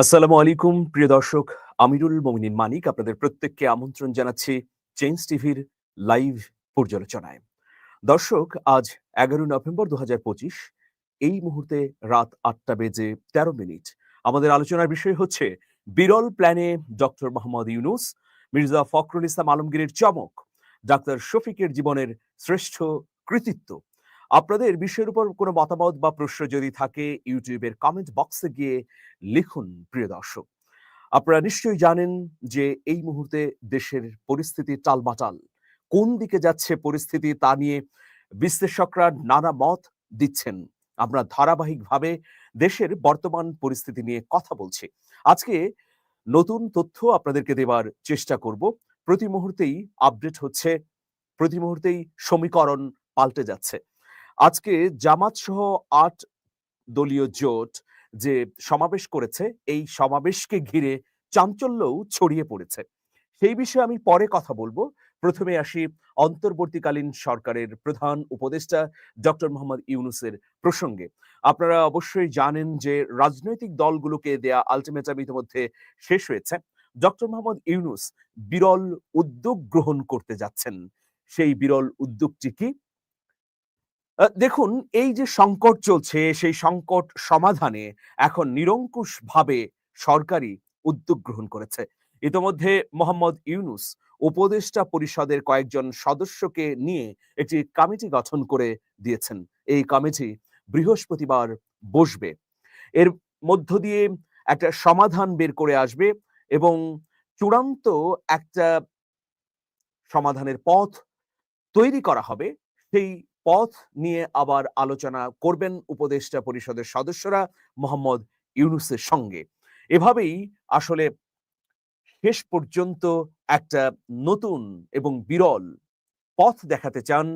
আসসালামু আলাইকুম, প্রিয় দর্শক। আমিরুল মমিনিন মানিক আপনাদের প্রত্যেককে আমন্ত্রণ জানাচ্ছি চেঞ্জ টিভির লাইভ পর্যালোচনায়। দর্শক, আজ এগারো নভেম্বর দু এই মুহূর্তে রাত আটটা বেজে তেরো মিনিট। আমাদের আলোচনার বিষয় হচ্ছে বিরল প্ল্যানে ডক্টর মোহাম্মদ ইউনুস, মির্জা ফখরুল ইসলাম আলমগীরের চমক, ডাক্তার শফিকের জীবনের শ্রেষ্ঠ কৃতিত্ব। আপনাদের বিষয়ের উপর কোনো মতামত বা প্রশ্ন যদি থাকে, ইউটিউবের কমেন্ট বক্সে গিয়ে লিখুন, প্রিয় দর্শক। আপনারা নিশ্চয়ই জানেন যে এই মুহূর্তে দেশের পরিস্থিতি টালমাটাল। কোন দিকে যাচ্ছে পরিস্থিতি তা নিয়ে বিশ্লেষকরা নানা মত দিচ্ছেন। আমরা ধারাবাহিকভাবে দেশের বর্তমান পরিস্থিতি নিয়ে কথা বলছি। আজকে নতুন তথ্য আপনাদেরকে দেওয়ার চেষ্টা করব। প্রতি মুহূর্তেই আপডেট হচ্ছে, প্রতি মুহূর্তেই সমীকরণ পাল্টে যাচ্ছে। আজকে জামাত সহ আট দলীয় জোট যে সমাবেশ করেছে, এই সমাবেশকে ঘিরে চাঞ্চল্যও ছড়িয়ে পড়েছে। সেই বিষয়ে আমি পরে কথা বলব। প্রথমে আসি অন্তর্বর্তীকালীন সরকারের প্রধান উপদেষ্টা ডক্টর মোহাম্মদ ইউনুসের প্রসঙ্গে। আপনারা অবশ্যই জানেন যে রাজনৈতিক দলগুলোকে দেয়া আলটিমেটাম ইতিমধ্যে শেষ হয়েছে। ডক্টর মোহাম্মদ ইউনুস বিরল উদ্যোগ গ্রহণ করতে যাচ্ছেন। সেই বিরল উদ্যোগটি কি? দেখুন, এই যে সংকট চলছে, সেই সংকট সমাধানে এখন নিরঙ্কুশ ভাবে সরকারি উদ্যোগ গ্রহণ করেছে। ইতোমধ্যে মোহাম্মদ ইউনুস উপদেষ্টা পরিষদের কয়েকজন সদস্যকে নিয়ে একটি কমিটি গঠন করে দিয়েছেন। এই কমিটি বৃহস্পতিবার বসবে। এর মধ্য দিয়ে একটা সমাধান বের করে আসবে এবং চূড়ান্ত একটা সমাধানের পথ তৈরি করা হবে। সেই পথ নিয়ে আবার আলোচনা করবেন উপদেষ্টা পরিষদের সদস্যরা মোহাম্মদ ইউনুসের সঙ্গে। এভাবেই আসলে শেষ পর্যন্ত একটা নতুন এবং বিরল পথ দেখাতে চান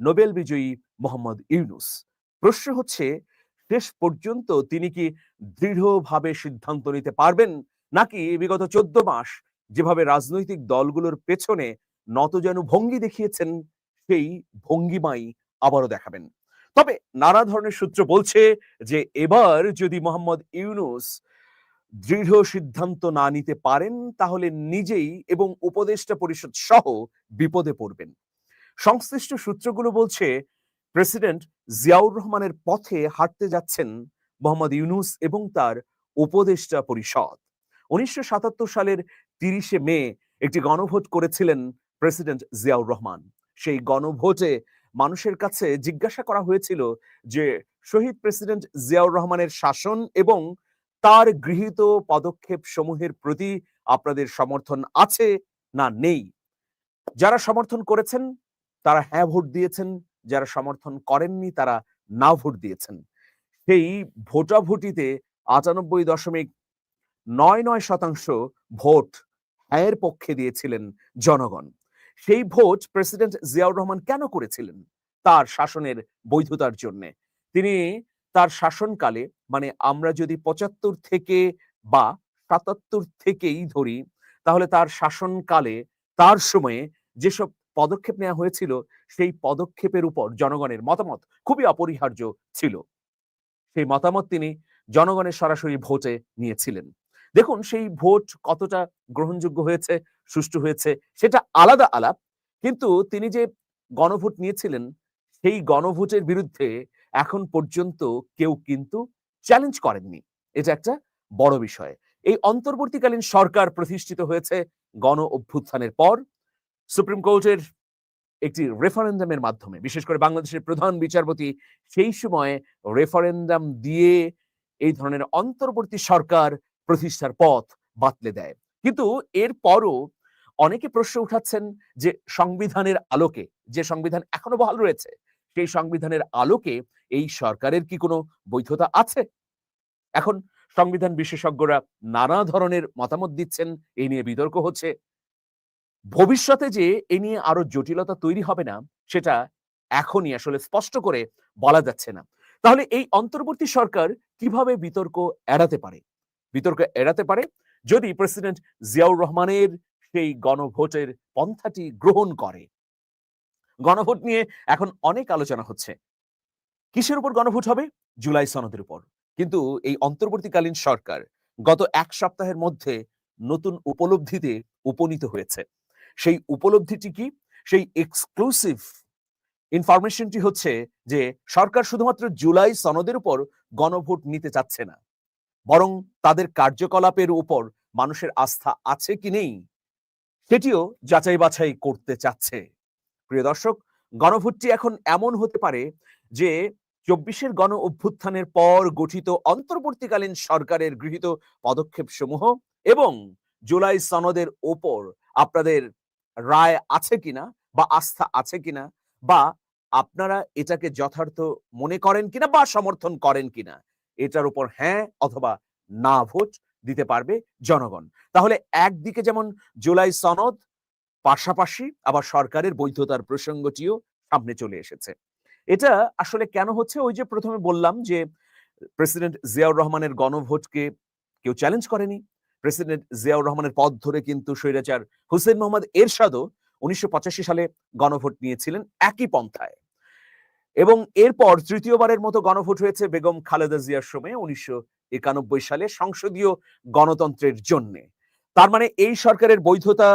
নোবেল বিজয়ী মোহাম্মদ ইউনুস। প্রশ্ন হচ্ছে, শেষ পর্যন্ত তিনি কি দৃঢ়ভাবে সিদ্ধান্ত নিতে পারবেন? নাকি বিগত চোদ্দ মাস যেভাবে রাজনৈতিক দলগুলোর পেছনে নতজানু ভঙ্গি দেখিয়েছেন, সেই ভঙ্গিমাই আবারও দেখাবেন। তবে নানা ধরনের সূত্র বলছে যে, এবার যদি মোহাম্মদ ইউনুস দৃঢ় সিদ্ধান্ত না নিতে পারেন, তাহলে নিজেই এবং উপদেষ্টা পরিষদ সহ বিপদে পড়বেন। সংশ্লিষ্ট সূত্রগুলো বলছে, প্রেসিডেন্ট জিয়াউর রহমানের পথে হাঁটতে যাচ্ছেন মোহাম্মদ ইউনুস এবং তার উপদেষ্টা পরিষদ। উনিশশো সাতাত্তর সালের তিরিশে মে একটি গণভোট করেছিলেন প্রেসিডেন্ট জিয়াউর রহমান। সেই গণভোটে মানুষের কাছে জিজ্ঞাসা করা হয়েছিল যে, শহীদ প্রেসিডেন্ট জিয়াউর রহমানের শাসন এবং তার গৃহীত পদক্ষেপ সমূহের প্রতি আপনাদের সমর্থন আছে না নেই? যারা সমর্থন করেছেন, তারা হ্যাঁ ভোট দিয়েছেন, যারা সমর্থন করেননি, তারা না ভোট দিয়েছেন। সেই ভোটাভুটিতে আটানব্বই দশমিক নয় নয় শতাংশ ভোট হ্যাঁয়ের পক্ষে দিয়েছিলেন জনগণ। সেই ভোট প্রেসিডেন্ট জিয়াউর রহমান কেন করেছিলেন? তার শাসনের বৈধতার জন্য। তিনি তার শাসনকালে মানে আমরা যদি পঁচাত্তর থেকে বা সাতাত্তর থেকেই ধরি, তাহলে তার শাসনকালে, তার সময়ে যেসব পদক্ষেপ নেওয়া হয়েছিল, সেই পদক্ষেপের উপর জনগণের মতামত খুবই অপরিহার্য ছিল। সেই মতামত তিনি জনগণের সরাসরি ভোটে নিয়েছিলেন। দেখুন, সেই ভোট কতটা গ্রহণযোগ্য হয়েছে, সুষ্ঠু হয়েছে, সেটা আলাদা আলাপ। কিন্তু তিনি যে গণভোট নিয়েছিলেন, সেই গণভোটের বিরুদ্ধে এখন পর্যন্ত কেউ কিন্তু চ্যালেঞ্জ করেননি। এটা একটা বড় বিষয়। এই অন্তর্বর্তীকালীন সরকার প্রতিষ্ঠিত হয়েছে গণ অভ্যুত্থানের পর। সুপ্রিম কোর্টের একটি রেফারেন্ডামের মাধ্যমে, বিশেষ করে বাংলাদেশের প্রধান বিচারপতি সেই সময় রেফারেন্ডাম দিয়ে এই ধরনের অন্তর্বর্তী সরকার প্রতিষ্ঠার পথ বাতলে দেয়। কিন্তু এরপরও অনেকে প্রশ্ন উঠাচ্ছেন যে সংবিধানের আলোকে, যে সংবিধান এখনও বহাল রয়েছে, সেই সংবিধানের আলোকে এই সরকারের কি কোনো বৈধতা আছে? এখন সংবিধান বিশেষজ্ঞরা নানা ধরনের মতামত দিচ্ছেন এই নিয়ে বিতর্ক হচ্ছে। ভবিষ্যতে যে এ নিয়ে আরও জটিলতা তৈরি হবে না, সেটা এখনই আসলে স্পষ্ট করে বলা যাচ্ছে না। তাহলে এই অন্তর্বর্তী সরকার কীভাবে বিতর্ক এড়াতে পারে? বিতর্ক এড়াতে পারে। যদি প্রেসিডেন্ট জিয়াউর রহমানের সেই গণভোটের পন্থাটি গ্রহণ করে। গণভোট নিয়ে এখন অনেক আলোচনা হচ্ছে। কিসের উপর গণভোট হবে? জুলাই সনদের উপর। কিন্তু এই অন্তর্বর্তীকালীন সরকার গত এক সপ্তাহের মধ্যে নতুন উপলব্ধিতে উপনীত হয়েছে। সেই উপলব্ধিটি কি? সেই এক্সক্লুসিভ ইনফরমেশনটি হচ্ছে যে সরকার শুধুমাত্র জুলাই সনদের উপর গণভোট নিতে চাচ্ছে না। বরং তাদের কার্যকলাপের উপর মানুষের আস্থা আছে কি নেই, সেটিও যাচাই বাছাই করতে চাচ্ছে। প্রিয় দর্শক, গণভোটটি এখন এমন হতে পারে যে চব্বিশের গণ অভ্যুত্থানের পর গঠিত অন্তর্বর্তীকালীন সরকারের গৃহীত পদক্ষেপ সমূহ এবং জুলাই সনদের ওপর আপনাদের রায় আছে কিনা বা আস্থা আছে কিনা বা আপনারা এটাকে যথার্থ মনে করেন কিনা বা সমর্থন করেন কিনা এটার উপর হ্যাঁ অথবা না ভোট দিতে পারবে জনগণ। তাহলে একদিকে যেমন জুলাই সনদ, পাশাপাশি আবার সরকারের বৈধতার প্রসঙ্গটিও সামনে চলে এসেছে। এটা আসলে কেন হচ্ছে? ওই যে প্রথমে বললাম যে, প্রেসিডেন্ট জিয়াউর রহমানের গণভোটকে কেউ চ্যালেঞ্জ করেনি। প্রেসিডেন্ট জিয়াউর রহমানের পথ ধরে কিন্তু স্বৈরাচার হুসেন মোহাম্মদ এরশাদও উনিশশো পঁচাশি সালে গণভোট নিয়েছিলেন একই পন্থায়। এবং এরপর তৃতীয়বারের মতো গণভোট হয়েছে বেগম খালেদা জিয়ার সময়ে উনিশশো একানব্বই সালে সংসদীয় গণতন্ত্রের জন্য। তার মানে এই সরকারের বৈধতা,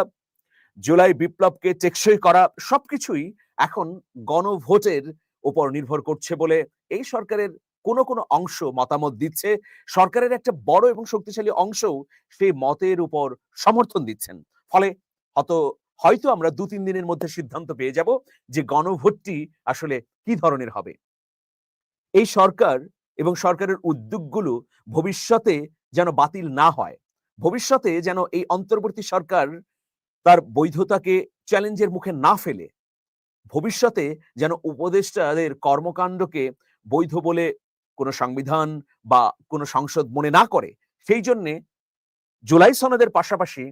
জুলাই বিপ্লবকে টেকসই করা সবকিছুই এখন গণভোটের উপর নির্ভর করছে বলে এই সরকারের কোন কোন অংশ মতামত দিচ্ছে। সরকারের একটা বড় এবং শক্তিশালী অংশও সেই মতের উপর সমর্থন দিচ্ছেন। ফলে হত হয়তো আমরা দু তিন দিনের মধ্যে সিদ্ধান্ত পেয়ে যাব যে গণভোটটি আসলে কি ধরনের হবে। এই সরকার এবং সরকারের উদ্যোগগুলো ভবিষ্যতে যেন বাতিল না হয়, ভবিষ্যতে যেন এই অন্তর্বর্তী সরকার তার বৈধতাকে চ্যালেঞ্জের মুখে না ফেলে, ভবিষ্যতে যেন উপদেষ্টাদের কর্মকাণ্ডকে বৈধ বলে কোনো সংবিধান বা কোনো সংসদ মনে না করে, সেই জন্যে জুলাই সনদের পাশাপাশি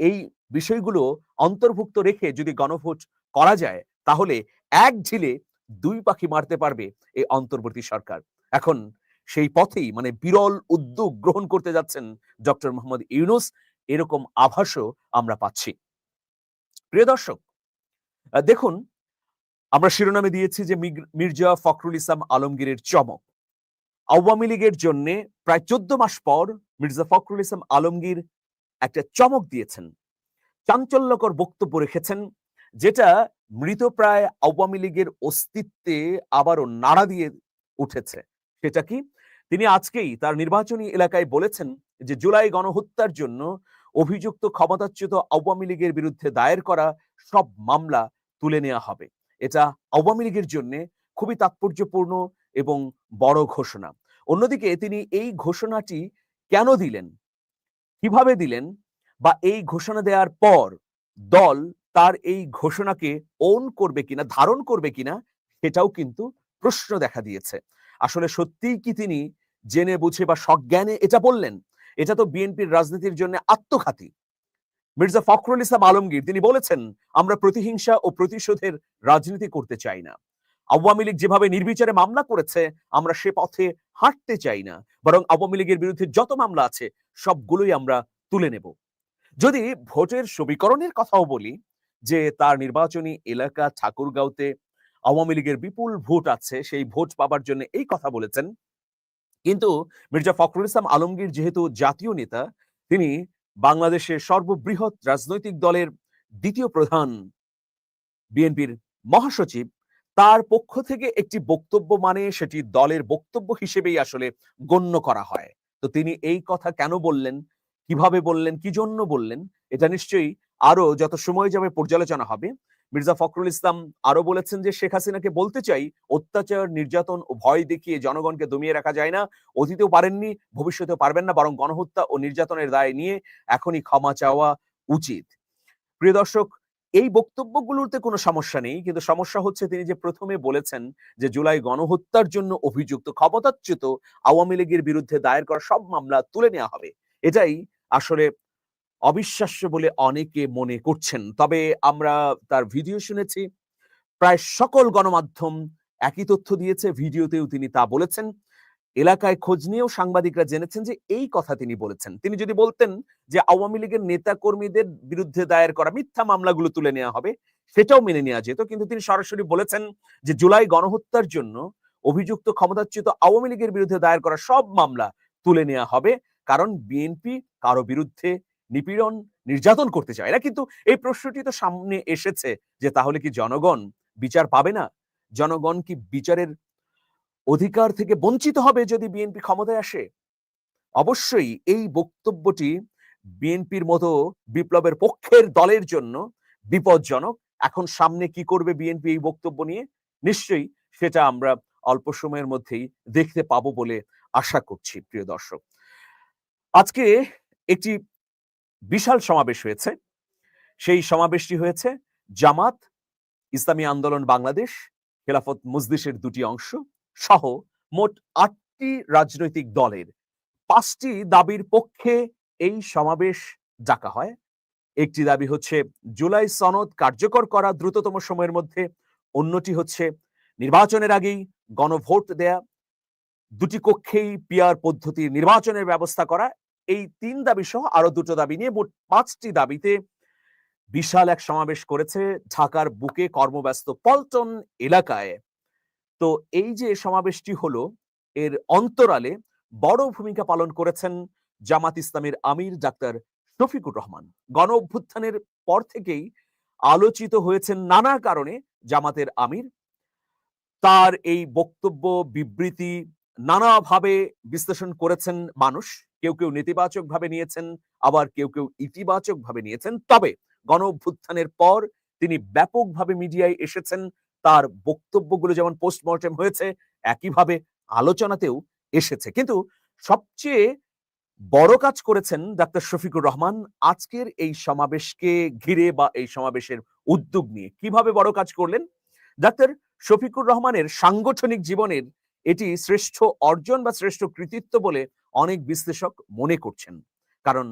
এই বিষয়গুলো অন্তর্ভুক্ত রেখে যদি গণভোট করা যায়, তাহলে এক ঝিলে দুই পাখি মারতে পারবে এই অন্তর্বর্তী সরকার। এখন সেই পথেই মানে বিরল উদ্যোগ গ্রহণ করতে যাচ্ছেন ডক্টর মোহাম্মদ ইউনুস, এরকম আভাসও আমরা পাচ্ছি। প্রিয় দর্শক দেখুন, আমরা শিরোনামে দিয়েছি যে মির্জা ফখরুল ইসলাম আলমগীরের চমক। আওয়ামী লীগের জন্য প্রায় চোদ্দ মাস পর মির্জা ফখরুল ইসলাম আলমগীর একটা চমক দিয়েছেন। চাঞ্চল্যকর বক্তব্য রেখেছেন, যেটা মৃতপ্রায় আওয়ামী লীগের অস্তিত্বে আবারও নাড়া দিয়ে উঠেছে। সেটা কি? তিনি আজকেই তার নির্বাচনী এলাকায় বলেছেন যে, জুলাই গণহত্যার জন্য অভিযুক্ত ক্ষমতাচ্যুত আওয়ামী লীগের বিরুদ্ধে দায়ের করা সব মামলা তুলে নেওয়া হবে। এটা আওয়ামী লীগের জন্য খুবই তাৎপর্যপূর্ণ এবং বড় ঘোষণা। অন্যদিকে তিনি এই ঘোষণাটি কেন দিলেন? কীভাবে দিলেন? বা এই ঘোষণা দেওয়ার পর দল তার এই ঘোষণাকে ওন করবে কিনা, ধারণ করবে কিনা, সেটাও কিন্তু প্রশ্ন দেখা দিয়েছে। আসলে সত্যিই কি তিনি জেনে বুঝে বা সজ্ঞানে এটা বললেন? এটা তো বিএনপির রাজনীতির জন্য আত্মঘাতী। মির্জা ফখরুল ইসলাম আলমগীর, তিনি বলেছেন, আমরা প্রতিহিংসা ও প্রতিশোধের রাজনীতি করতে চাই না। আওয়ামী লীগ যেভাবে নির্বিচারে মামলা করেছে, আমরা সে পথে হাঁটতে চাই না। বরং আওয়ামী লীগের বিরুদ্ধে যত মামলা আছে, সবগুলোই আমরা তুলে নেব। যদি ভোটের সমীকরণের কথাও বলি, যে তার নির্বাচনী এলাকা ঠাকুরগাঁওতে আওয়ামী লীগের বিপুল ভোট আছে, সেই ভোট পাবার জন্য এই কথা বলেছেন। কিন্তু মির্জা ফখরুল ইসলাম আলমগীর যেহেতু জাতীয় নেতা, তিনি বাংলাদেশের সর্ববৃহৎ রাজনৈতিক দলের দ্বিতীয় প্রধান বিএনপির মহাসচিব, তার পক্ষ থেকে একটি বক্তব্য মানে সেটি দলের বক্তব্য হিসেবেই আসলে গণ্য করা হয়। তো তিনি এই কথা কেন বললেন? কীভাবে বললেন, কি জন্য বললেন, এটা নিশ্চয়ই আরও যত সময় যাবে পর্যালোচনা হবে। মির্জা ফখরুল ইসলাম আরও বলেছেন যে, শেখ হাসিনাকে বলতে চাই, অত্যাচার, নির্যাতন ও ভয় দেখিয়ে জনগণকে দমিয়ে রাখা যায় না। অতীতেও পারেননি, ভবিষ্যতেও পারবেন না, বরং গণহত্যা ও নির্যাতনের দায় নিয়ে এখনই ক্ষমা চাওয়া উচিত। প্রিয় দর্শক, এই বক্তব্যগুলোতে কোনো সমস্যা নেই, কিন্তু সমস্যা হচ্ছে তিনি যে প্রথমে বলেছেন যে, জুলাই গণহত্যার জন্য অভিযুক্ত ক্ষমতাচ্যুত আওয়ামী লীগের বিরুদ্ধে দায়ের করা সব মামলা তুলে নেওয়া হবে। এটাই আসলে অবিশ্বাস্য বলে অনেকে মনে করছেন। তবে আমরা তার ভিডিও শুনেছি, প্রায় সকল গণমাধ্যম একই তথ্য দিয়েছে, ভিডিওতেও তিনি তা বলেছেন। এলাকায় খোঁজ নিয়েও সাংবাদিকরা জেনেছেন যে এই কথা তিনি বলেছেন। তিনি যদি বলতেন যে আওয়ামী লীগের নেতা কর্মীদের বিরুদ্ধে দায়ের করা মিথ্যা মামলাগুলো তুলে নেওয়া হবে, সেটাও মেনে নেওয়া যেত। কিন্তু তিনি সরাসরি বলেছেন যে জুলাই গণহত্যার জন্য অভিযুক্ত ক্ষমতাচ্যুত আওয়ামী লীগের বিরুদ্ধে দায়ের করা সব মামলা তুলে নেওয়া হবে। কারণ বিএনপি কারও বিরুদ্ধে নিপীড়ন নির্যাতন করতে চায় না। কিন্তু এই প্রশ্নটি তো সামনে এসেছে যে তাহলে কি জনগণ বিচার পাবে না? জনগণ কি বিচারের অধিকার থেকে বঞ্চিত হবে যদি বিএনপি ক্ষমতায় আসে? অবশ্যই এই বক্তব্যটি বিএনপির মতো বিপ্লবের পক্ষের দলের জন্য বিপজ্জনক। এখন সামনে কি করবে বিএনপি এই বক্তব্য নিয়ে? নিশ্চয়ই সেটা আমরা অল্প সময়ের মধ্যেই দেখতে পাবো বলে আশা করছি, প্রিয় দর্শক। আজকে একটি বিশাল সমাবেশ হয়েছে। সেই সমাবেশটি হয়েছে জামাত, ইসলামী আন্দোলন বাংলাদেশ, খেলাফত মজলিসের দুটি অংশ সহ মোট আটটি রাজনৈতিক দলের। পাঁচটি দাবির পক্ষে এই সমাবেশ ডাকা হয়। একটি দাবি হচ্ছে জুলাই সনদ কার্যকর করা দ্রুততম সময়ের মধ্যে। অন্যটি হচ্ছে নির্বাচনের আগেই গণভোট দেয়া। দুটি কক্ষেই পিয়ার পদ্ধতি নির্বাচনের ব্যবস্থা করা এই তিন দাবি সহ আরও দুটো দাবি নিয়ে মোট পাঁচটি দাবিতে বিশাল এক সমাবেশ করেছে ঢাকার বুকে কর্মব্যস্ত পল্টন এলাকায়। তো এই যে সমাবেশটি হলো, এর অন্তরালে বড় ভূমিকা পালন করেছেন জামাত ইসলামের আমির ডাক্তার শফিকুর রহমান। গণ অভ্যুত্থানের পর থেকেই আলোচিত হয়েছেন নানা কারণে জামাতের আমির। তার এই বক্তব্য, বিবৃতি নানাভাবে বিশ্লেষণ করেছেন মানুষ। কেউ কেউ নেতিবাচক ভাবে নিয়েছেন, আবার কেউ কেউ ইতিবাচক ভাবে নিয়েছেন। তবে গণ অভ্যুত্থানের পর তিনি ব্যাপকভাবে মিডিয়ায় এসেছেন। তার বক্তব্যগুলো যেমন পোস্টমর্টেম হয়েছে, একইভাবে আলোচনাতেও এসেছে। কিন্তু সবচেয়ে বড় কাজ করেছেন ডাক্তার শফিকুর রহমান আজকের এই সমাবেশকে ঘিরে বা এই সমাবেশের উদ্যোগ নিয়ে। কীভাবে বড় কাজ করলেন? ডাক্তার শফিকুর রহমানের সাংগঠনিক জীবনের এটি শ্রেষ্ঠ অর্জন বা শ্রেষ্ঠ কৃতিত্ব বলে অনেক বিশ্লেষক মনে করছেন। কারণ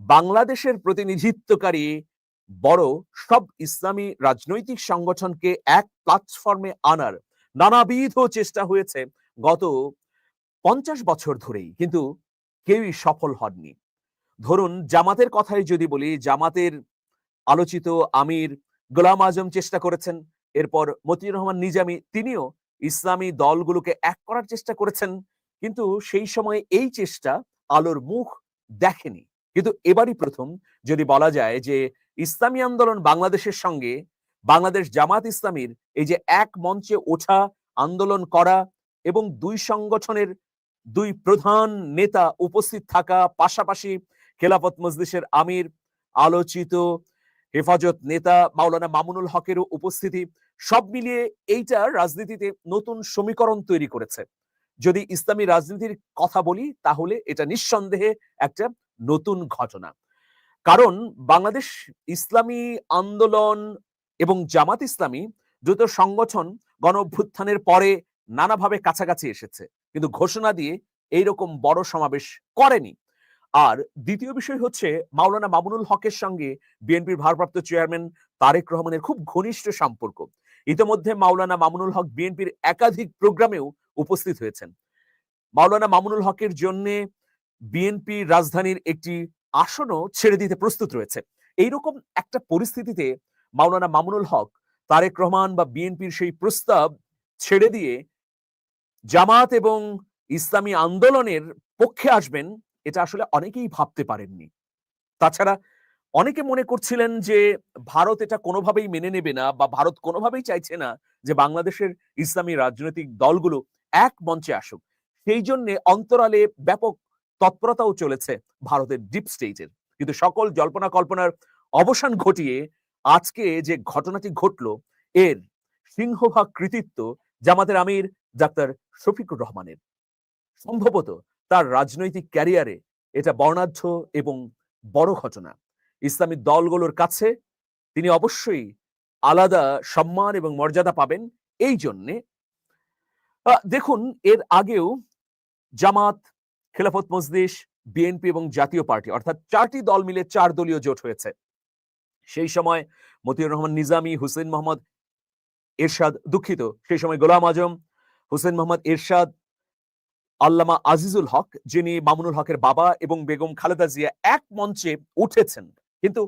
বাংলাদেশের প্রতিনিধিত্বকারী বড় সব ইসলামী রাজনৈতিক সংগঠনকে এক প্ল্যাটফর্মে আনার নানাবিধ চেষ্টা হয়েছে গত পঞ্চাশ বছর ধরেই, কিন্তু কেউই সফল হননি। ধরুন জামাতের কথাই যদি বলি, জামাতের আলোচিত আমির গোলাম আজম চেষ্টা করেছেন, এরপর মতিউর রহমান নিজামী তিনিও ইসলামী দলগুলোকে এক করার চেষ্টা করেছেন, কিন্তু সেই সময় এই চেষ্টা আলোর মুখ দেখেনি। কিন্তু এবারই প্রথম যদি বলা যায় যে ইসলামী আন্দোলন বাংলাদেশের সঙ্গে বাংলাদেশ জামাত ইসলামীর এই যে এক মঞ্চে ওঠা, আন্দোলন করা এবং দুই সংগঠনের দুই প্রধান নেতা উপস্থিত থাকা, পাশাপাশি খেলাফত মজলিসের আমির, আলোচিত হেফাজত নেতা মাওলানা মামুনুল হকেরও উপস্থিতি। সব মিলিয়ে এইটা রাজনীতিতে নতুন সমীকরণ তৈরি করেছে। যদি ইসলামী রাজনীতির কথা বলি, তাহলে এটা নিঃসন্দেহে একটা নতুন ঘটনা। কারণ বাংলাদেশ ইসলামী আন্দোলন এবং জামাত ইসলামী দুটো সংগঠন গণ অভ্যুত্থানের পরে নানাভাবে কাছাকাছি এসেছে। কিন্তু ঘোষণা দিয়ে এইরকম বড় সমাবেশ করেনি। আর দ্বিতীয় বিষয় হচ্ছে মাওলানা মামুনুল হকের সঙ্গে বিএনপির ভারপ্রাপ্ত চেয়ারম্যান তারেক রহমানের খুব ঘনিষ্ঠ সম্পর্ক। ইতিমধ্যে মাওলানা মামুনুল হক বিএনপির একাধিক প্রোগ্রামেও উপস্থিত হয়েছেন। মাওলানা মামুনুল হকের জন্য বিএনপি রাজধানীর একটি আসনও ছেড়ে দিতে প্রস্তুত রয়েছে। এইরকম একটা পরিস্থিতিতে মাওলানা মামুনুল হক, তারেক রহমান বা বিএনপির সেই প্রস্তাব ছেড়ে দিয়ে জামাত এবং ইসলামী আন্দোলনের পক্ষে আসবেন এটা আসলে অনেকেই ভাবতে পারেননি। তাছাড়া অনেকে মনে করছিলেন যে, ভারত এটা কোনোভাবেই মেনে নেবে না বা ভারত কোনোভাবেই চাইছে না যে বাংলাদেশের ইসলামী রাজনৈতিক দলগুলো এক মঞ্চে আসুক। সেই জন্য অন্তরালে ব্যাপক তৎপরতাও চলেছে ভারতের ডিপ স্টেটের কিন্তু সকল জল্পনা কল্পনার অবসান ঘটিয়ে আজকে যে ঘটনাটি ঘটলো, এর সিংহভাগ কৃতিত্ব জামাতের আমির ডাক্তার শফিকুর রহমানের। সম্ভবত তার রাজনৈতিক ক্যারিয়ারে এটা বর্ণাঢ্য এবং বড় ঘটনা। ইসলামী দলগুলোর কাছে তিনি অবশ্যই আলাদা সম্মান এবং মর্যাদা পাবেন এই জন্যে। দেখুন, এর আগেও জামাত, খেলাফত মজলিস, বিএনপি এবং জাতীয় পার্টি অর্থাৎ চারটি দল মিলে চার দলীয় জোট হয়েছে। সেই সময় মতিউর রহমান নিজামি, হুসেন মোহাম্মদ এরশাদ দুঃখিত, সেই সময় গোলাম আজম, হুসেন মোহাম্মদ এরশাদ আল্লামা আজিজুল হক, যিনি মামুনুল হকের বাবা এবং বেগম খালেদা জিয়া এক মঞ্চে উঠেছেন। কিন্তু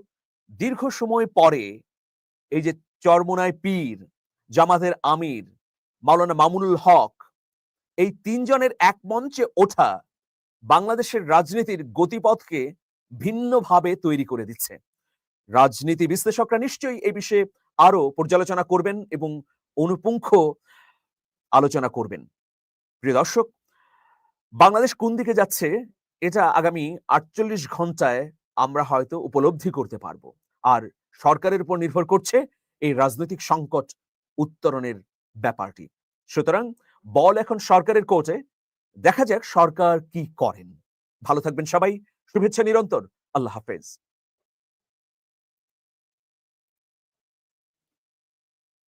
দীর্ঘ সময় পরে এই যে চরমোনায় পীর, জামাতের আমির, মাওলানা মামুনুল হক, এই তিনজনের এক মঞ্চে ওঠা বাংলাদেশের রাজনীতির গতিপথকে ভিন্নভাবে তৈরি করে দিচ্ছে। রাজনীতি বিশ্লেষকরা নিশ্চয়ই এই বিষয়ে আরও পর্যালোচনা করবেন এবং অনুপুঙ্খ আলোচনা করবেন। প্রিয় দর্শক বাংলাদেশ কোন দিকে যাচ্ছে, এটা আগামী আটচল্লিশ ঘন্টায় আমরা হয়তো উপলব্ধি করতে পারব। আর সরকারের উপর নির্ভর করছে এই রাজনৈতিক সংকট উত্তরণের ব্যাপারটি। সুতরাং বল এখন সরকারের কোর্টে দেখা যাক সরকার কি করেন। ভালো থাকবেন সবাই। শুভেচ্ছা নিরন্তর। আল্লাহ হাফেজ।